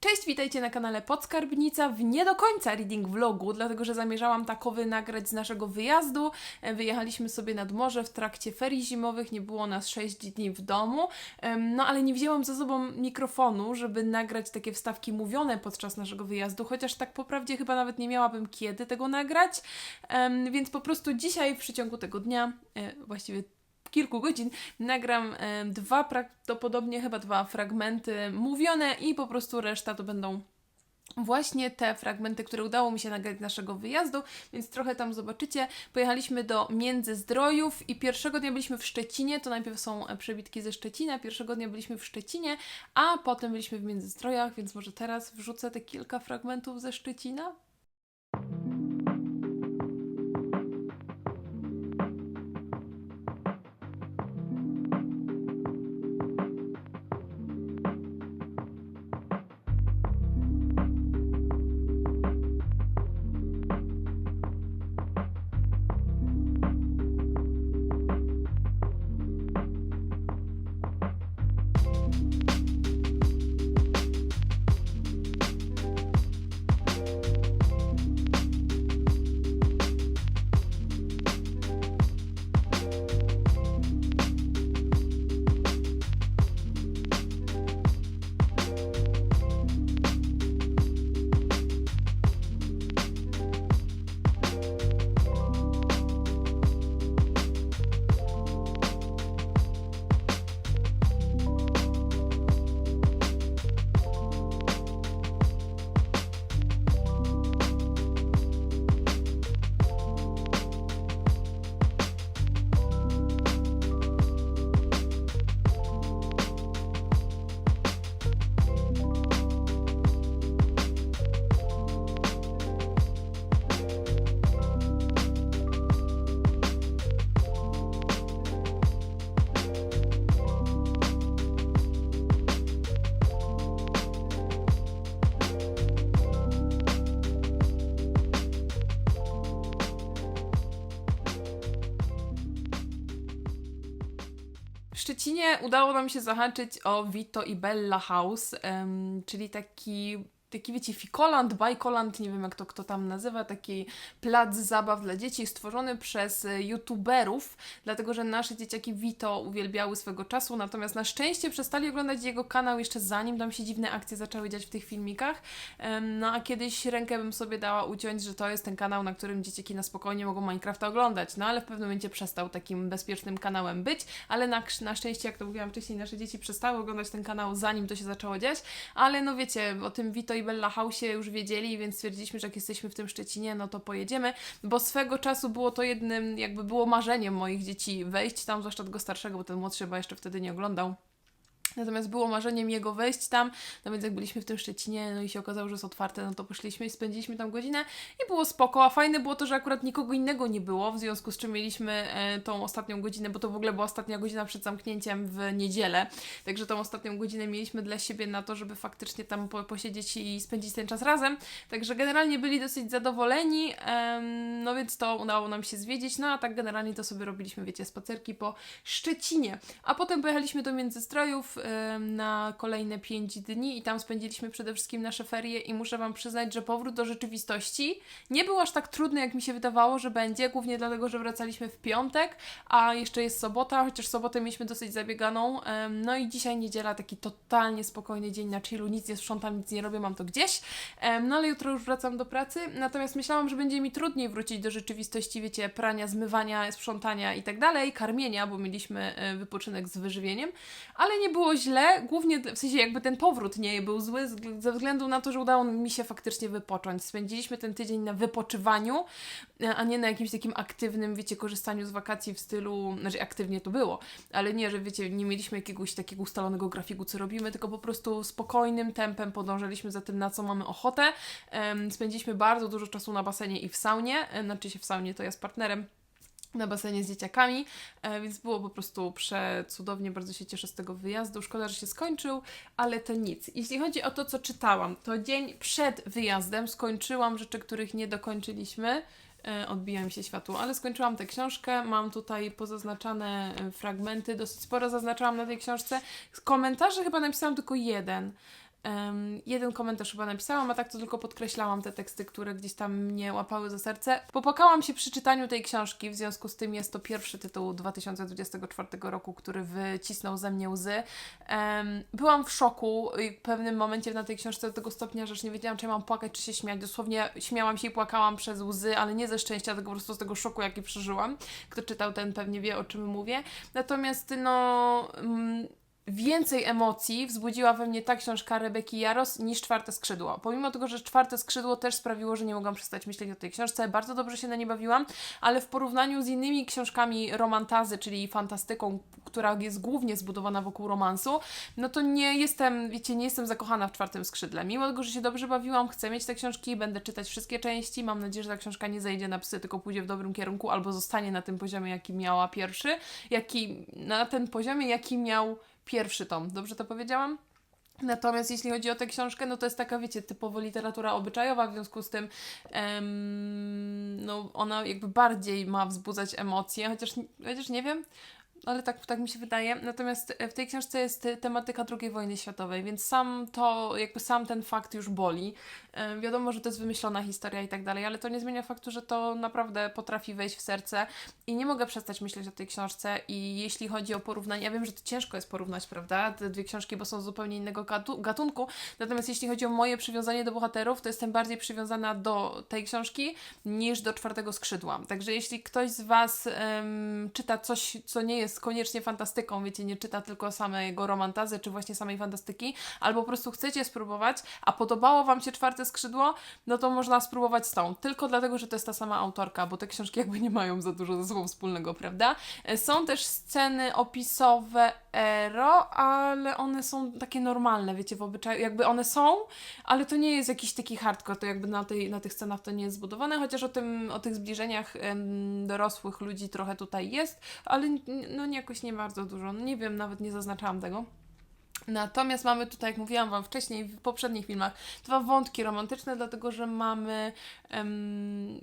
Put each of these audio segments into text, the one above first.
Cześć, witajcie na kanale Podskarbnica. W nie do końca reading vlogu, dlatego że zamierzałam takowy nagrać z naszego wyjazdu. E, Wyjechaliśmy sobie nad morze w trakcie ferii zimowych, nie było nas 6 dni w domu, no ale nie wzięłam ze sobą mikrofonu, żeby nagrać takie wstawki mówione podczas naszego wyjazdu, chociaż tak po prawdzie chyba nawet nie miałabym kiedy tego nagrać, więc po prostu dzisiaj w przeciągu tego dnia, e, właściwie kilku godzin nagram e, dwa, prawdopodobnie chyba dwa fragmenty mówione i po prostu reszta to będą właśnie te fragmenty, które udało mi się nagrać z naszego wyjazdu, więc trochę tam zobaczycie. Pojechaliśmy do Międzyzdrojów i pierwszego dnia byliśmy w Szczecinie, to najpierw są e, przebitki ze Szczecina, pierwszego dnia byliśmy w Szczecinie, a potem byliśmy w Międzyzdrojach, więc może teraz wrzucę te kilka fragmentów ze Szczecina. Udało nam się zahaczyć o Vito i Bella House, czyli taki, taki wiecie, fikoland, bajkoland, nie wiem jak to kto tam nazywa, taki plac zabaw dla dzieci stworzony przez e, youtuberów, dlatego że nasze dzieciaki Vito uwielbiały swego czasu, natomiast na szczęście przestali oglądać jego kanał jeszcze zanim tam się dziwne akcje zaczęły dziać w tych filmikach. No a kiedyś rękę bym sobie dała uciąć, że to jest ten kanał, na którym dzieciaki na spokojnie mogą Minecrafta oglądać. No ale w pewnym momencie przestał takim bezpiecznym kanałem być, ale na, na szczęście, jak to mówiłam wcześniej, nasze dzieci przestały oglądać ten kanał zanim to się zaczęło dziać, ale no wiecie, o tym Vito i Bella House już wiedzieli, więc stwierdziliśmy, że jak jesteśmy w tym Szczecinie, no to pojedziemy, bo swego czasu było to jednym, jakby było marzeniem moich dzieci wejść tam, zwłaszcza tego starszego, bo ten młodszy chyba jeszcze wtedy nie oglądał. Natomiast było marzeniem jego wejść tam, no więc jak byliśmy w tym Szczecinie, no i się okazało, że jest otwarte, no to poszliśmy i spędziliśmy tam godzinę i było spoko, a fajne było to, że akurat nikogo innego nie było, w związku z czym mieliśmy e, tą ostatnią godzinę, bo to w ogóle była ostatnia godzina przed zamknięciem w niedzielę, także tą ostatnią godzinę mieliśmy dla siebie na to, żeby faktycznie tam po, posiedzieć i spędzić ten czas razem, także generalnie byli dosyć zadowoleni, no więc to udało nam się zwiedzić, no a tak generalnie to sobie robiliśmy, wiecie, spacerki po Szczecinie, a potem pojechaliśmy do Międzystrojów na kolejne 5 dni i tam spędziliśmy przede wszystkim nasze ferie i muszę Wam przyznać, że powrót do rzeczywistości nie był aż tak trudny, jak mi się wydawało, że będzie, głównie dlatego, że wracaliśmy w piątek, a jeszcze jest sobota, chociaż sobotę mieliśmy dosyć zabieganą, no i dzisiaj niedziela, taki totalnie spokojny dzień na chillu, nic nie sprzątam, nic nie robię, mam to gdzieś, no ale jutro już wracam do pracy, natomiast myślałam, że będzie mi trudniej wrócić do rzeczywistości, wiecie, prania, zmywania, sprzątania i tak dalej, karmienia, bo mieliśmy e, wypoczynek z wyżywieniem, ale nie było źle, głównie w sensie jakby ten powrót nie był zły ze względu na to, że udało mi się faktycznie wypocząć. Spędziliśmy ten tydzień na wypoczywaniu, e, a nie na jakimś takim aktywnym, wiecie, korzystaniu z wakacji w stylu, znaczy aktywnie to było, ale nie, że wiecie, nie mieliśmy jakiegoś takiego ustalonego grafiku, co robimy, tylko po prostu spokojnym tempem podążaliśmy za tym, na co mamy ochotę. Spędziliśmy bardzo dużo czasu na basenie i w saunie, e, znaczy się w saunie to ja z partnerem, na basenie z dzieciakami, e, więc było po prostu przecudownie, bardzo się cieszę z tego wyjazdu. Szkoda, że się skończył, ale to nic. Jeśli chodzi o to, co czytałam, to dzień przed wyjazdem skończyłam rzeczy, których nie dokończyliśmy. E, Odbija mi się światło, ale skończyłam tę książkę. Mam tutaj pozaznaczane e, fragmenty, dosyć sporo zaznaczałam na tej książce. Z komentarzy chyba napisałam tylko jeden. Em, jeden komentarz chyba napisałam, a tak to tylko podkreślałam te teksty, które gdzieś tam mnie łapały za serce. Popłakałam się przy czytaniu tej książki, w związku z tym jest to pierwszy tytuł 2024 roku, który wycisnął ze mnie łzy. Em, byłam w szoku w pewnym momencie na tej książce do tego stopnia, że już nie wiedziałam, czy ja mam płakać, czy się śmiać. Dosłownie śmiałam się i płakałam przez łzy, ale nie ze szczęścia, tylko po prostu z tego szoku, jaki przeżyłam. Kto czytał, ten pewnie wie, o czym mówię. Natomiast, no... Mm, Więcej emocji wzbudziła we mnie ta książka Rebeki Jaros niż Czwarte Skrzydło. Pomimo tego, że Czwarte Skrzydło też sprawiło, że nie mogłam przestać myśleć o tej książce, bardzo dobrze się na nie bawiłam, ale w porównaniu z innymi książkami romantazy, czyli fantastyką, która jest głównie zbudowana wokół romansu, no to nie jestem, wiecie, nie jestem zakochana w Czwartym Skrzydle. Mimo tego, że się dobrze bawiłam, chcę mieć te książki, będę czytać wszystkie części, mam nadzieję, że ta książka nie zejdzie na psy, tylko pójdzie w dobrym kierunku, albo zostanie na tym poziomie, jaki miała pierwszy, jaki, na ten poziomie, jaki miał pierwszy tom. Dobrze to powiedziałam? Natomiast jeśli chodzi o tę książkę, no to jest taka, wiecie, typowo literatura obyczajowa, w związku z tym em, no, ona jakby bardziej ma wzbudzać emocje, chociaż, chociaż nie wiem, ale tak, tak mi się wydaje. Natomiast w tej książce jest tematyka II wojny światowej, więc sam to, jakby sam ten fakt już boli. E, wiadomo, że to jest wymyślona historia i tak dalej, ale to nie zmienia faktu, że to naprawdę potrafi wejść w serce i nie mogę przestać myśleć o tej książce i jeśli chodzi o porównanie, ja wiem, że to ciężko jest porównać, prawda, te dwie książki, bo są z zupełnie innego gatu gatunku, natomiast jeśli chodzi o moje przywiązanie do bohaterów, to jestem bardziej przywiązana do tej książki niż do Czwartego Skrzydła. Także jeśli ktoś z Was czyta coś, co nie jest koniecznie fantastyką, wiecie, nie czyta tylko samego romantazy, czy właśnie samej fantastyki, albo po prostu chcecie spróbować, a podobało Wam się Czwarte Skrzydło, no to można spróbować z tą. Tylko dlatego, że to jest ta sama autorka, bo te książki jakby nie mają za dużo ze sobą wspólnego, prawda? E, są też sceny opisowe ero, ale one są takie normalne, wiecie, w obyczaju, jakby one są, ale to nie jest jakiś taki hardcore, to jakby na, tej, na tych scenach to nie jest zbudowane, chociaż o tym, o tych zbliżeniach dorosłych ludzi trochę tutaj jest, ale no jakoś nie bardzo dużo, no nie wiem, nawet nie zaznaczałam tego. Natomiast mamy tutaj, jak mówiłam Wam wcześniej w poprzednich filmach, dwa wątki romantyczne, dlatego że mamy um,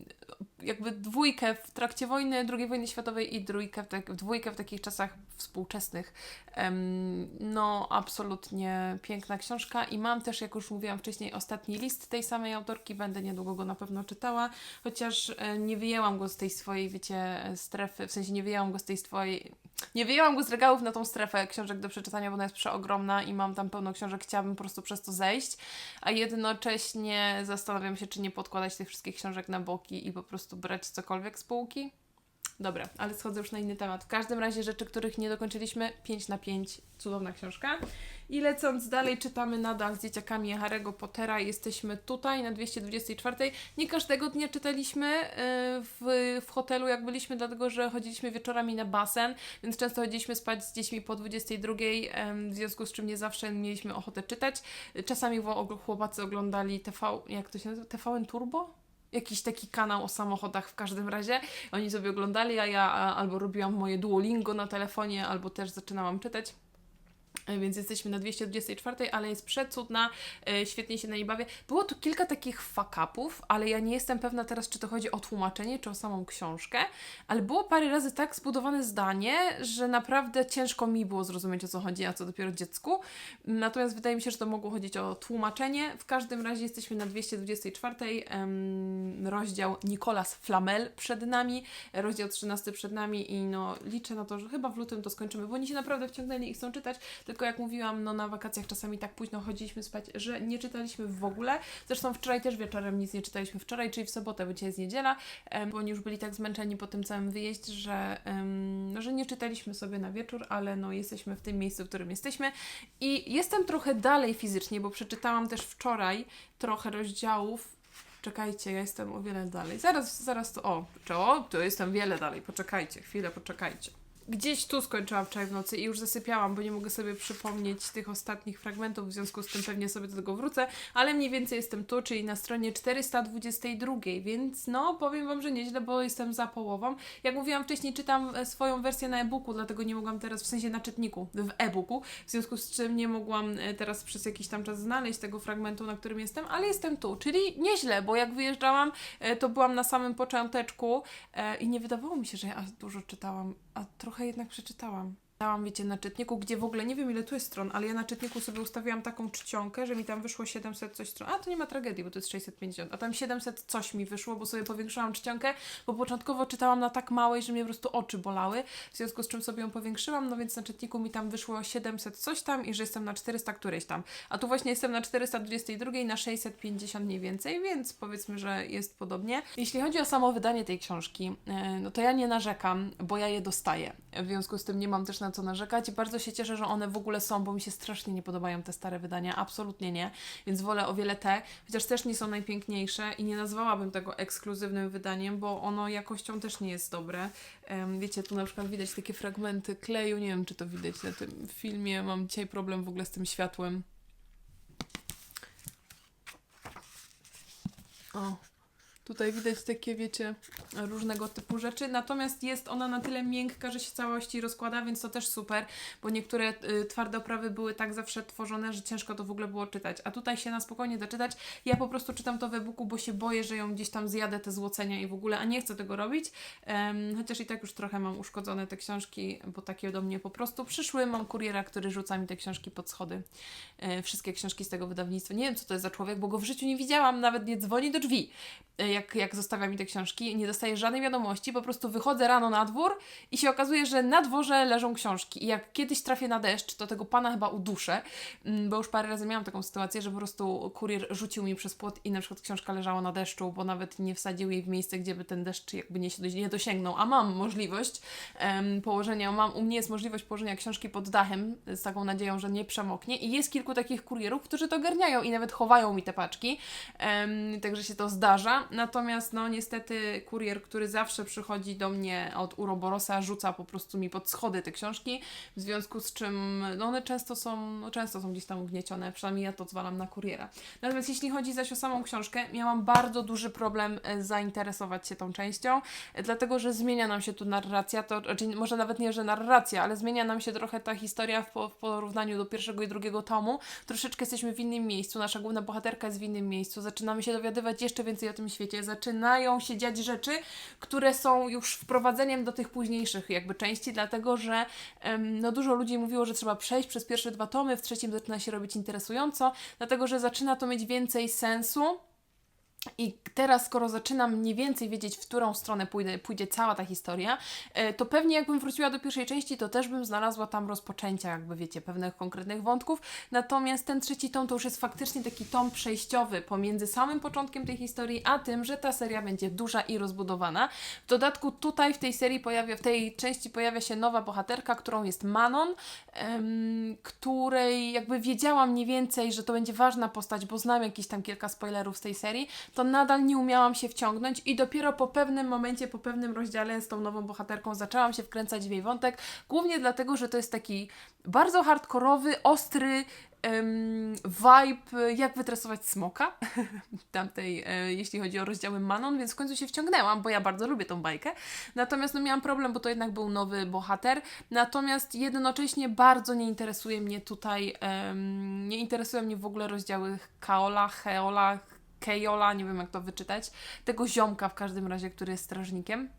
jakby dwójkę w trakcie wojny, II wojny światowej i trójkę w tak, dwójkę w takich czasach współczesnych. Um, no, absolutnie piękna książka i mam też, jak już mówiłam wcześniej, ostatni list tej samej autorki, będę niedługo go na pewno czytała, chociaż e, nie wyjęłam go z tej swojej, wiecie, strefy, w sensie nie wyjęłam go z tej swojej nie wyjęłam go z regałów na tą strefę książek do przeczytania, bo ona jest przeogromna i mam tam pełno książek, chciałabym po prostu przez to zejść, a jednocześnie zastanawiam się, czy nie podkładać tych wszystkich książek na boki i po prostu brać cokolwiek z półki. Dobra, ale schodzę już na inny temat. W każdym razie rzeczy, których nie dokończyliśmy, 5 na 5, cudowna książka. I lecąc dalej, czytamy nadal z dzieciakami Harry'ego Pottera. Jesteśmy tutaj na 224. Nie każdego dnia czytaliśmy y, w, w hotelu, jak byliśmy, dlatego że chodziliśmy wieczorami na basen, więc często chodziliśmy spać z dziećmi po 22, w związku z czym nie zawsze mieliśmy ochotę czytać. Czasami chłopacy oglądali TV, jak to się nazywa? TVN Turbo? Jakiś taki kanał o samochodach w każdym razie. Oni sobie oglądali, a ja albo robiłam moje Duolingo na telefonie, albo też zaczynałam czytać. E, więc jesteśmy na 224, ale jest przecudna, e, świetnie się na niej bawię. Było tu kilka takich fuck-upów, ale ja nie jestem pewna teraz, czy to chodzi o tłumaczenie, czy o samą książkę, ale było parę razy tak zbudowane zdanie, że naprawdę ciężko mi było zrozumieć, o co chodzi, a co dopiero dziecku. Natomiast wydaje mi się, że to mogło chodzić o tłumaczenie. W każdym razie jesteśmy na 224, em, rozdział Nicolas Flamel przed nami, rozdział 13 przed nami i no liczę na to, że chyba w lutym to skończymy, bo oni się naprawdę wciągnęli i chcą czytać, tylko jak mówiłam, no na wakacjach czasami tak późno chodziliśmy spać, że nie czytaliśmy w ogóle. Zresztą wczoraj też wieczorem nic nie czytaliśmy wczoraj, czyli w sobotę, bo dzisiaj jest niedziela, bo oni już byli tak zmęczeni po tym całym wyjeździe, że, um, że nie czytaliśmy sobie na wieczór, ale no jesteśmy w tym miejscu, w którym jesteśmy. I jestem trochę dalej fizycznie, bo przeczytałam też wczoraj trochę rozdziałów Czekajcie, ja jestem o wiele dalej. Zaraz, zaraz to. O, o, to jestem wiele dalej. Poczekajcie, chwilę, poczekajcie gdzieś tu skończyłam wczoraj w nocy i już zasypiałam, bo nie mogę sobie przypomnieć tych ostatnich fragmentów, w związku z tym pewnie sobie do tego wrócę, ale mniej więcej jestem tu, czyli na stronie 422, więc no, powiem Wam, że nieźle, bo jestem za połową. Jak mówiłam wcześniej, czytam e, swoją wersję na e-booku, dlatego nie mogłam teraz, w sensie na czytniku, w e-booku, w związku z czym nie mogłam e, teraz przez jakiś tam czas znaleźć tego fragmentu, na którym jestem, ale jestem tu, czyli nieźle, bo jak wyjeżdżałam, e, to byłam na samym począteczku i nie wydawało mi się, że ja dużo czytałam, a trochę jednak przeczytałam. Dałam, wiecie, na czytniku, gdzie w ogóle nie wiem ile tu jest stron, ale ja na czytniku sobie ustawiłam taką czcionkę, że mi tam wyszło 700 coś stron. A to nie ma tragedii, bo to jest 650, a tam 700 coś mi wyszło, bo sobie powiększyłam czcionkę, bo początkowo czytałam na tak małej, że mnie po prostu oczy bolały, w związku z czym sobie ją powiększyłam, no więc na czytniku mi tam wyszło 700 coś tam i że jestem na 400 któryś tam. A tu właśnie jestem na 422, na 650 mniej więcej, więc powiedzmy, że jest podobnie. Jeśli chodzi o samo wydanie tej książki, e, no to ja nie narzekam, bo ja je dostaję. W związku z tym nie mam też na co narzekać. Bardzo się cieszę, że one w ogóle są, bo mi się strasznie nie podobają te stare wydania, absolutnie nie, więc wolę o wiele te, chociaż też nie są najpiękniejsze i nie nazwałabym tego ekskluzywnym wydaniem, bo ono jakością też nie jest dobre. Wiecie, tu na przykład widać takie fragmenty kleju, nie wiem czy to widać na tym filmie, mam dzisiaj problem w ogóle z tym światłem. O, tutaj widać takie, wiecie, różnego typu rzeczy. Natomiast jest ona na tyle miękka, że się całości rozkłada, więc to też super, bo niektóre y, twarde oprawy były tak zawsze tworzone, że ciężko to w ogóle było czytać. A tutaj się na spokojnie da. Ja po prostu czytam to w e-booku, bo się boję, że ją gdzieś tam zjadę te złocenia i w ogóle, a nie chcę tego robić. Em, chociaż i tak już trochę mam uszkodzone te książki, bo takie do mnie po prostu przyszły. Mam kuriera, który rzuca mi te książki pod schody. E, wszystkie książki z tego wydawnictwa. Nie wiem, co to jest za człowiek, bo go w życiu nie widziałam, nawet nie dzwoni do drzwi, e, jak, jak zostawia mi te książki. Nie dostaję żadnej wiadomości, po prostu wychodzę rano na dwór i się okazuje, że na dworze leżą książki. I jak kiedyś trafię na deszcz, to tego pana chyba uduszę, mm, bo już parę razy miałam taką sytuację, że po prostu kurier rzucił mi przez płot i na przykład książka leżała na deszczu, bo nawet nie wsadził jej w miejsce, gdzie by ten deszcz jakby nie, nie dosięgnął, a mam możliwość położenia, mam, u mnie jest możliwość położenia książki pod dachem z taką nadzieją, że nie przemoknie i jest kilku takich kurierów, którzy to garniają i nawet chowają mi te paczki, także się to zdarza, natomiast no niestety kurier, który zawsze przychodzi do mnie od Uroborosa, rzuca po prostu mi pod schody te książki, w związku z czym no one często są, no często są gdzieś tam ugniecione, przynajmniej ja to zwalam na kuriera. Natomiast jeśli chodzi zaś o samą książkę, miałam bardzo duży problem e, zainteresować się tą częścią, e, dlatego że zmienia nam się tu narracja, to znaczy może nawet nie, że narracja, ale zmienia nam się trochę ta historia w, w porównaniu do pierwszego i drugiego tomu. Troszeczkę jesteśmy w innym miejscu, nasza główna bohaterka jest w innym miejscu, zaczynamy się dowiadywać jeszcze więcej o tym świecie, zaczynają się dziać rzeczy, które są już wprowadzeniem do tych późniejszych jakby części, dlatego że no dużo ludzi mówiło, że trzeba przejść przez pierwsze dwa tomy, w trzecim zaczyna się robić interesująco, dlatego że zaczyna to mieć więcej sensu. I teraz, skoro zaczynam mniej więcej wiedzieć, w którą stronę pójdzie, pójdzie cała ta historia, e, to pewnie jakbym wróciła do pierwszej części, to też bym znalazła tam rozpoczęcia, jakby wiecie, pewnych konkretnych wątków. Natomiast ten trzeci tom to już jest faktycznie taki tom przejściowy pomiędzy samym początkiem tej historii, a tym, że ta seria będzie duża i rozbudowana. W dodatku tutaj w tej serii pojawia, w tej części pojawia się nowa bohaterka, którą jest Manon, em, której jakby wiedziałam mniej więcej, że to będzie ważna postać, bo znam jakieś tam kilka spoilerów z tej serii, to nadal nie umiałam się wciągnąć i dopiero po pewnym momencie, po pewnym rozdziale z tą nową bohaterką zaczęłam się wkręcać w jej wątek, głównie dlatego, że to jest taki bardzo hardkorowy, ostry em, vibe, jak wytresować smoka tamtej, e, jeśli chodzi o rozdziały Manon, więc w końcu się wciągnęłam, bo ja bardzo lubię tą bajkę. Natomiast no, miałam problem, bo to jednak był nowy bohater. Natomiast jednocześnie bardzo nie interesuje mnie tutaj, em, nie interesują mnie w ogóle rozdziały Kaola, Heola, Kejola, nie wiem jak to wyczytać, tego ziomka w każdym razie, który jest strażnikiem.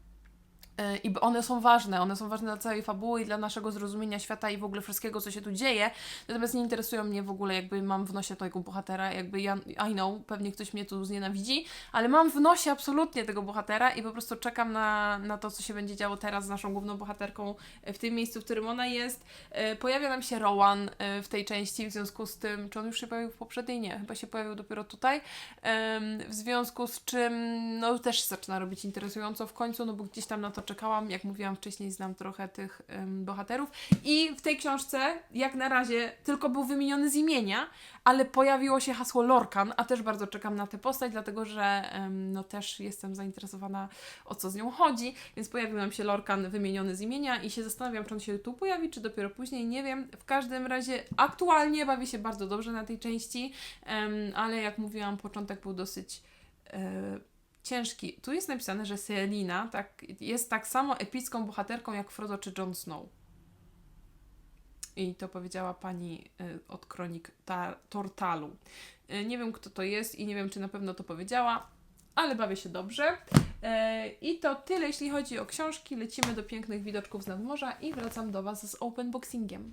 E, I one są ważne, one są ważne dla całej fabuły i dla naszego zrozumienia świata i w ogóle wszystkiego, co się tu dzieje. Natomiast nie interesują mnie w ogóle, jakby mam w nosie tego bohatera, jakby ja, I know, pewnie ktoś mnie tu znienawidzi, ale mam w nosie absolutnie tego bohatera i po prostu czekam na, na to, co się będzie działo teraz z naszą główną bohaterką e, w tym miejscu, w którym ona jest. E, Pojawia nam się Rowan w tej części, w związku z tym, czy on już się pojawił w poprzedniej? Nie, chyba się pojawił dopiero tutaj. W związku z czym, no też zaczyna robić interesująco w końcu, no bo gdzieś tam na to czekałam. Jak mówiłam wcześniej, znam trochę tych em, bohaterów. I w tej książce, jak na razie, tylko był wymieniony z imienia, ale pojawiło się hasło Lorcan, a też bardzo czekam na tę postać, dlatego że em, no też jestem zainteresowana o co z nią chodzi, więc pojawił nam się Lorcan wymieniony z imienia i się zastanawiam, czy on się tu pojawi, czy dopiero później, nie wiem. W każdym razie aktualnie bawię się bardzo dobrze na tej części, em, ale jak mówiłam, początek był dosyć e, ciężki. Tu jest napisane, że Selina tak, jest tak samo epicką bohaterką jak Frodo czy Jon Snow. I to powiedziała pani y, od kronik ta, Tortalu. Y, nie wiem, kto to jest i nie wiem, czy na pewno to powiedziała, ale bawię się dobrze. E, I to tyle, jeśli chodzi o książki. Lecimy do pięknych widoczków z nadmorza i wracam do Was z open boxingiem.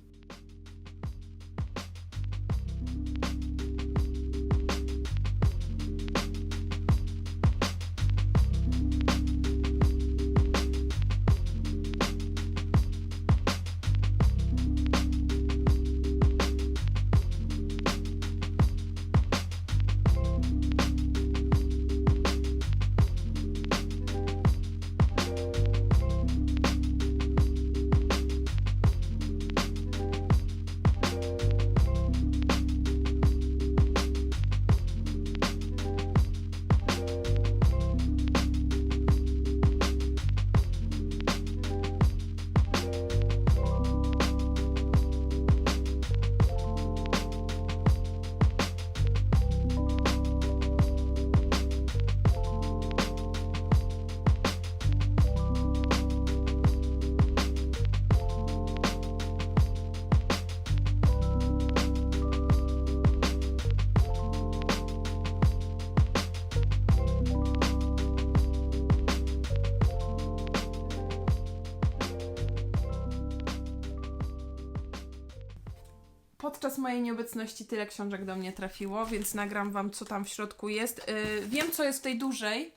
Podczas mojej nieobecności tyle książek do mnie trafiło, więc nagram Wam, co tam w środku jest. Yy, wiem, co jest w tej dużej,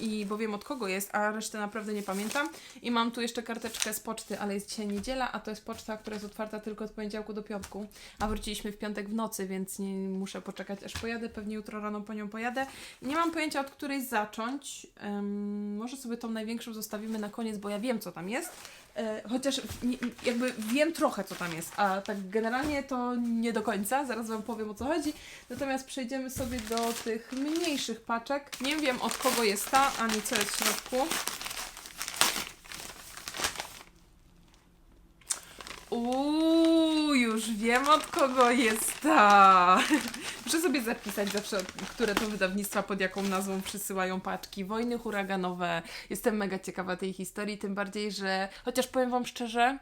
i bo wiem od kogo jest, a resztę naprawdę nie pamiętam. I mam tu jeszcze karteczkę z poczty, ale jest dzisiaj niedziela, a to jest poczta, która jest otwarta tylko od poniedziałku do piątku. A wróciliśmy w piątek w nocy, więc nie muszę poczekać aż pojadę. Pewnie jutro rano po nią pojadę. Nie mam pojęcia od której zacząć. Może sobie tą największą zostawimy na koniec, bo ja wiem, co tam jest. E, chociaż jakby wiem trochę, co tam jest, a tak generalnie to nie do końca. Zaraz Wam powiem o co chodzi. Natomiast przejdziemy sobie do tych mniejszych paczek. Nie wiem od kogo jest ta, ani co jest w środku. Uuu, już wiem od kogo jest ta. Muszę sobie zapisać zawsze, które to wydawnictwa pod jaką nazwą przysyłają paczki. Wojny huraganowe. Jestem mega ciekawa tej historii, tym bardziej, że chociaż powiem Wam szczerze,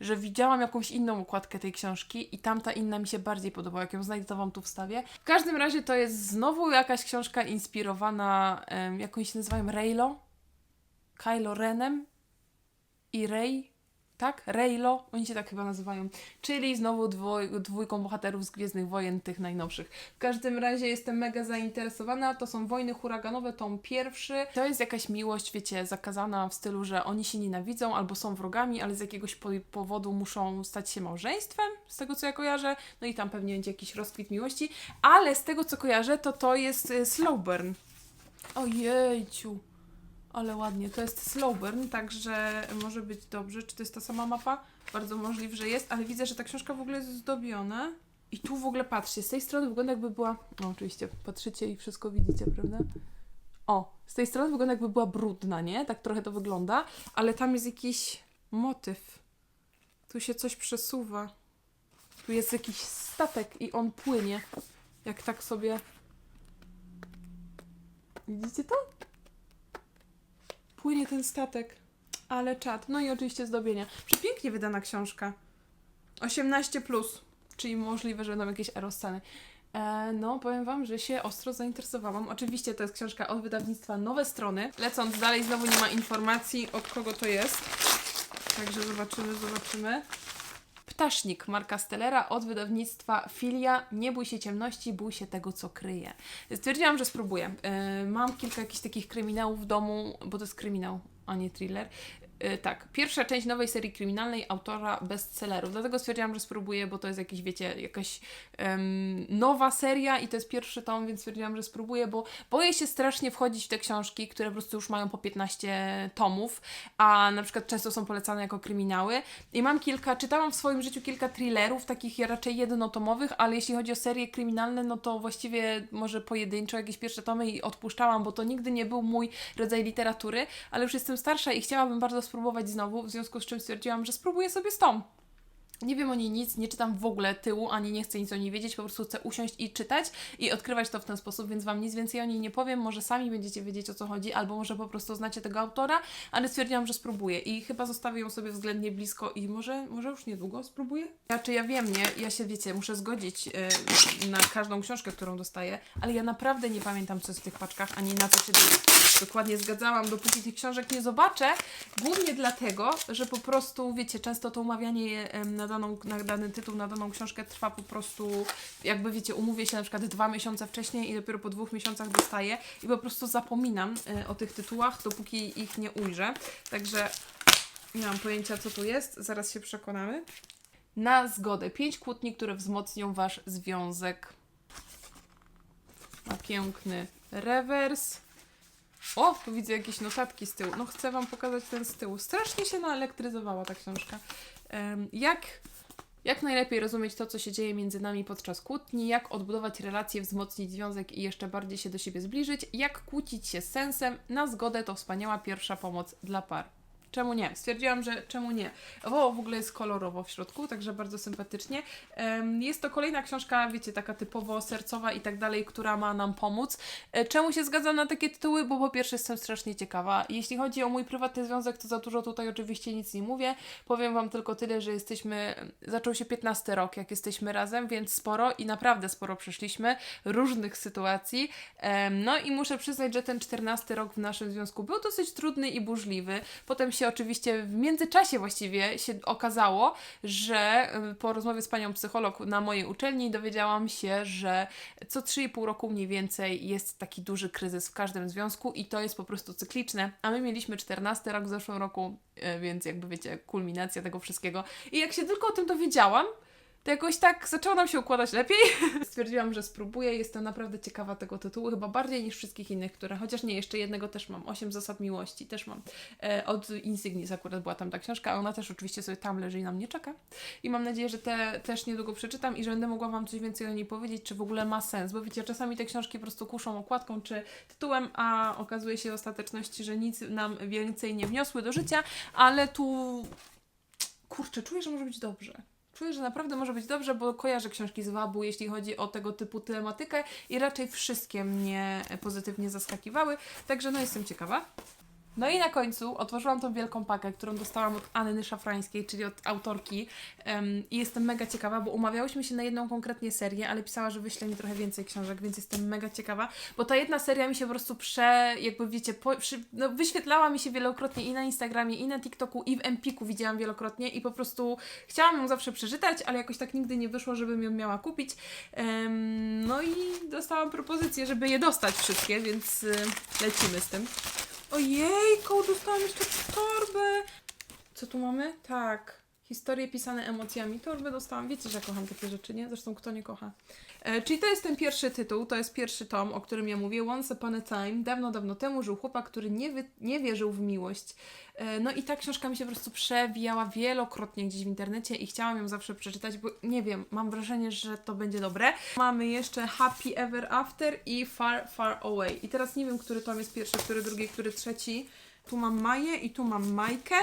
że widziałam jakąś inną układkę tej książki i tamta inna mi się bardziej podobała. Jak ją znajdę, to Wam tu wstawię. W każdym razie to jest znowu jakaś książka inspirowana, um, jak oni się nazywają, Reylo? Kylo Renem? I Rey? Tak? Reylo? Oni się tak chyba nazywają. Czyli znowu dwoj, dwójką bohaterów z Gwiezdnych Wojen, tych najnowszych. W każdym razie jestem mega zainteresowana. To są Wojny Huraganowe, tom pierwszy. To jest jakaś miłość, wiecie, zakazana w stylu, że oni się nienawidzą albo są wrogami, ale z jakiegoś po powodu muszą stać się małżeństwem, z tego co ja kojarzę. No i tam pewnie będzie jakiś rozkwit miłości. Ale z tego co kojarzę, to to jest y, slow burn. Ojejciu. Ale ładnie, to jest Slowburn, także może być dobrze. Czy to jest ta sama mapa? Bardzo możliwe, że jest, ale widzę, że ta książka w ogóle jest zdobiona. I tu w ogóle patrzcie, z tej strony wygląda jakby była. No, oczywiście, patrzycie i wszystko widzicie, prawda? O, z tej strony wygląda jakby była brudna, nie? Tak trochę to wygląda, ale tam jest jakiś motyw. Tu się coś przesuwa. Tu jest jakiś statek i on płynie. Jak tak sobie. Widzicie to? Płynie ten statek. Ale czad. No i oczywiście zdobienia. Przepięknie wydana książka. 18, plus, czyli możliwe, że będą jakieś erosceny. E, no, powiem Wam, że się ostro zainteresowałam. Oczywiście to jest książka od wydawnictwa Nowe Strony. Lecąc dalej, znowu nie ma informacji, od kogo to jest. Także zobaczymy, zobaczymy. Ptasznik Marka Stellera od wydawnictwa Filia. Nie bój się ciemności, bój się tego, co kryje. Stwierdziłam, że spróbuję. Yy, mam kilka jakichś takich kryminałów w domu, bo to jest kryminał, a nie thriller. Yy, tak, pierwsza część nowej serii kryminalnej autora bestsellerów. Dlatego stwierdziłam, że spróbuję, bo to jest jakiś, wiecie, jakaś um, nowa seria i to jest pierwszy tom, więc stwierdziłam, że spróbuję, bo boję się strasznie wchodzić w te książki, które po prostu już mają po 15 tomów, a na przykład często są polecane jako kryminały. I mam kilka, czytałam w swoim życiu kilka thrillerów, takich raczej jednotomowych, ale jeśli chodzi o serie kryminalne, no to właściwie może pojedynczo jakieś pierwsze tomy i odpuszczałam, bo to nigdy nie był mój rodzaj literatury, ale już jestem starsza i chciałabym bardzo spróbować znowu, w związku z czym stwierdziłam, że spróbuję sobie z tą. Nie wiem o niej nic, nie czytam w ogóle tyłu, ani nie chcę nic o niej wiedzieć, po prostu chcę usiąść i czytać i odkrywać to w ten sposób, więc Wam nic więcej o niej nie powiem, może sami będziecie wiedzieć o co chodzi, albo może po prostu znacie tego autora, ale stwierdziłam, że spróbuję i chyba zostawię ją sobie względnie blisko i może, może już niedługo spróbuję? Ja, czy ja wiem, nie? Ja się, wiecie, muszę zgodzić yy, na każdą książkę, którą dostaję, ale ja naprawdę nie pamiętam, co jest w tych paczkach, ani na co się dokładnie zgadzałam, dopóki tych książek nie zobaczę, głównie dlatego, że po prostu, wiecie, często to umawianie em, na, daną, na dany tytuł, na daną książkę trwa po prostu, jakby wiecie, umówię się na przykład dwa miesiące wcześniej i dopiero po dwóch miesiącach dostaję i po prostu zapominam e, o tych tytułach, dopóki ich nie ujrzę. Także nie mam pojęcia, co tu jest, zaraz się przekonamy. Na zgodę. Pięć kłótni, które wzmocnią Wasz związek. Ma piękny rewers. O, tu widzę jakieś notatki z tyłu. No chcę Wam pokazać ten z tyłu. Strasznie się naelektryzowała ta książka. Jak, jak najlepiej rozumieć to, co się dzieje między nami podczas kłótni, jak odbudować relacje, wzmocnić związek i jeszcze bardziej się do siebie zbliżyć, jak kłócić się z sensem, na zgodę to wspaniała pierwsza pomoc dla par. Czemu nie? Stwierdziłam, że czemu nie. O, w ogóle jest kolorowo w środku, także bardzo sympatycznie. Jest to kolejna książka, wiecie, taka typowo sercowa i tak dalej, która ma nam pomóc. E, Czemu się zgadzam na takie tytuły? Bo po pierwsze jestem strasznie ciekawa. Jeśli chodzi o mój prywatny związek, to za dużo tutaj oczywiście nic nie mówię. Powiem Wam tylko tyle, że jesteśmy, zaczął się 15 rok, jak jesteśmy razem, więc sporo i naprawdę sporo przeszliśmy różnych sytuacji. No i muszę przyznać, że ten 14 rok w naszym związku był dosyć trudny i burzliwy. Potem się oczywiście w międzyczasie właściwie się okazało, że y, po rozmowie z panią psycholog na mojej uczelni dowiedziałam się, że co 3,5 roku mniej więcej jest taki duży kryzys w każdym związku i to jest po prostu cykliczne. A my mieliśmy 14 rok w zeszłym roku, y, więc jakby wiecie, kulminacja tego wszystkiego. I jak się tylko o tym dowiedziałam, to jakoś tak zaczęło nam się układać lepiej. Stwierdziłam, że spróbuję. Jestem naprawdę ciekawa tego tytułu, chyba bardziej niż wszystkich innych, które, chociaż nie, jeszcze jednego też mam. Osiem zasad miłości też mam. E, od Insignis akurat była tam ta książka, a ona też oczywiście sobie tam leży i na mnie czeka. I mam nadzieję, że te też niedługo przeczytam i że będę mogła Wam coś więcej o niej powiedzieć, czy w ogóle ma sens, bo wiecie, czasami te książki po prostu kuszą okładką czy tytułem, a okazuje się w ostateczności, że nic nam więcej nie wniosły do życia, ale tu kurczę, czuję, że może być dobrze. Czuję, że naprawdę może być dobrze, bo kojarzę książki z Wabu, jeśli chodzi o tego typu tematykę i raczej wszystkie mnie pozytywnie zaskakiwały, także no jestem ciekawa. No i na końcu otworzyłam tą wielką pakę, którą dostałam od Anny Szafrańskiej, czyli od autorki em, i jestem mega ciekawa, bo umawiałyśmy się na jedną konkretnie serię, ale pisała, że wyśle mi trochę więcej książek, więc jestem mega ciekawa, bo ta jedna seria mi się po prostu prze, jakby wiecie, po, przy, no, wyświetlała mi się wielokrotnie i na Instagramie, i na TikToku, i w Empiku widziałam wielokrotnie i po prostu chciałam ją zawsze przeczytać, ale jakoś tak nigdy nie wyszło, żebym ją miała kupić. Em, no i dostałam propozycję, żeby je dostać wszystkie, więc lecimy z tym. Ojejku, dostałam jeszcze torbę. Co tu mamy? Tak. Historie pisane emocjami. Torbę dostałam. Wiecie, że kocham takie rzeczy, nie? Zresztą kto nie kocha. E, czyli to jest ten pierwszy tytuł, to jest pierwszy tom, o którym ja mówię. Once Upon a Time. Dawno, dawno temu żył chłopak, który nie, wy, nie wierzył w miłość. E, no i ta książka mi się po prostu przewijała wielokrotnie gdzieś w internecie i chciałam ją zawsze przeczytać, bo nie wiem, mam wrażenie, że to będzie dobre. Mamy jeszcze Happy Ever After i Far, Far Away. I teraz nie wiem, który tom jest pierwszy, który drugi, który trzeci. Tu mam Maję i tu mam Majkę.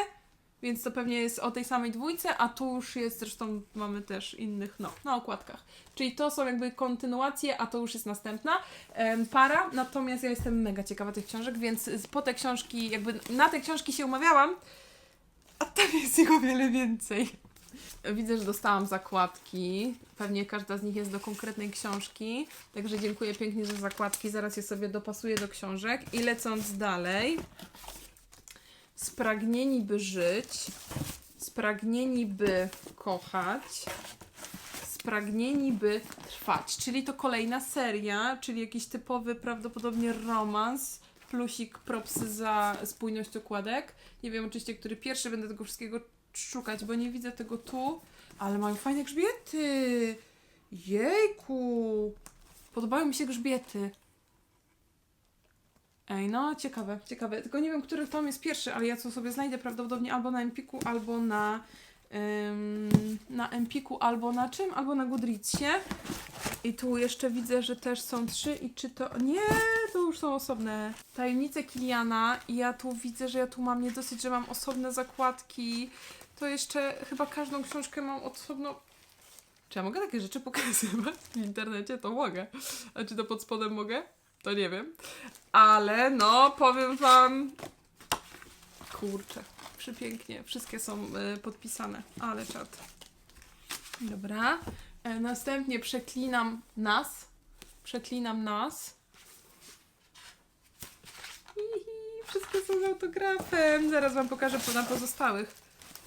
Więc to pewnie jest o tej samej dwójce, a tu już jest, zresztą mamy też innych, no, na okładkach. Czyli to są jakby kontynuacje, a to już jest następna em, para. Natomiast ja jestem mega ciekawa tych książek, więc po te książki, jakby na te książki się umawiałam, a tam jest ich o wiele więcej. Widzę, że dostałam zakładki. Pewnie każda z nich jest do konkretnej książki. Także dziękuję pięknie za zakładki. Zaraz je sobie dopasuję do książek. I lecąc dalej. Spragnieni by żyć, spragnieni by kochać, spragnieni by trwać. Czyli to kolejna seria, czyli jakiś typowy prawdopodobnie romans. Plusik, propsy za spójność okładek. Nie wiem oczywiście, który pierwszy będę tego wszystkiego szukać, bo nie widzę tego tu. Ale mają fajne grzbiety. Jejku. Podobają mi się grzbiety. Ej, no ciekawe, ciekawe. Tylko nie wiem, który tom jest pierwszy, ale ja to sobie znajdę prawdopodobnie albo na Empiku, albo na ym, na Empiku, albo na czym? Albo na Goodreadsie. I tu jeszcze widzę, że też są trzy i czy to... Nie, to już są osobne. Tajemnice Kiliana i ja tu widzę, że ja tu mam nie dosyć, że mam osobne zakładki, to jeszcze chyba każdą książkę mam osobno. Czy ja mogę takie rzeczy pokazywać w internecie? To mogę. A czy to pod spodem mogę? To nie wiem. Ale no, powiem wam. Kurczę, przepięknie. Wszystkie są y, podpisane. Ale czad. Dobra. E, następnie przeklinam nas. Przeklinam nas. Hihi, wszystkie są z autografem. Zaraz wam pokażę po- na pozostałych.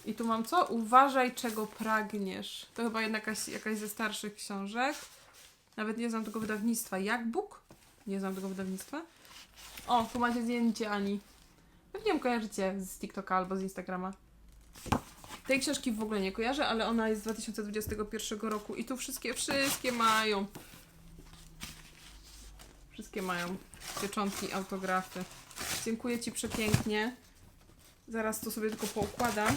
I tu mam co? Uważaj, czego pragniesz. To chyba jednak jakaś, jakaś ze starszych książek. Nawet nie znam tego wydawnictwa. Jak Bóg? Nie znam tego wydawnictwa. O, tu macie zdjęcie Ani. Pewnie ją kojarzycie z TikToka albo z Instagrama. Tej książki w ogóle nie kojarzę, ale ona jest z 2021 roku i tu wszystkie, wszystkie mają. Wszystkie mają pieczątki, autografy. Dziękuję Ci przepięknie. Zaraz to sobie tylko poukładam.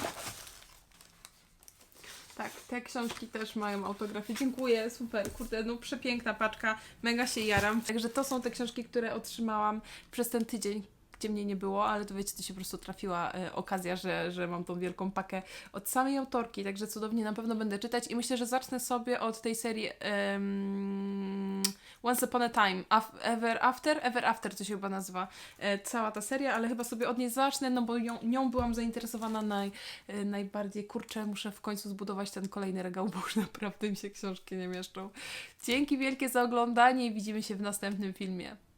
Tak, te książki też mają autografy. Dziękuję, super, kurde, no przepiękna paczka, mega się jaram. Także to są te książki, które otrzymałam przez ten tydzień, gdzie mnie nie było, ale to wiecie, to się po prostu trafiła e, okazja, że, że mam tą wielką pakę od samej autorki, także cudownie na pewno będę czytać i myślę, że zacznę sobie od tej serii em, Once Upon a Time, Af- Ever After, Ever After to się chyba nazywa e, cała ta seria, ale chyba sobie od niej zacznę, no bo ją, nią byłam zainteresowana naj, e, najbardziej. Kurczę, muszę w końcu zbudować ten kolejny regał, bo już naprawdę mi się książki nie mieszczą. Dzięki wielkie za oglądanie i widzimy się w następnym filmie.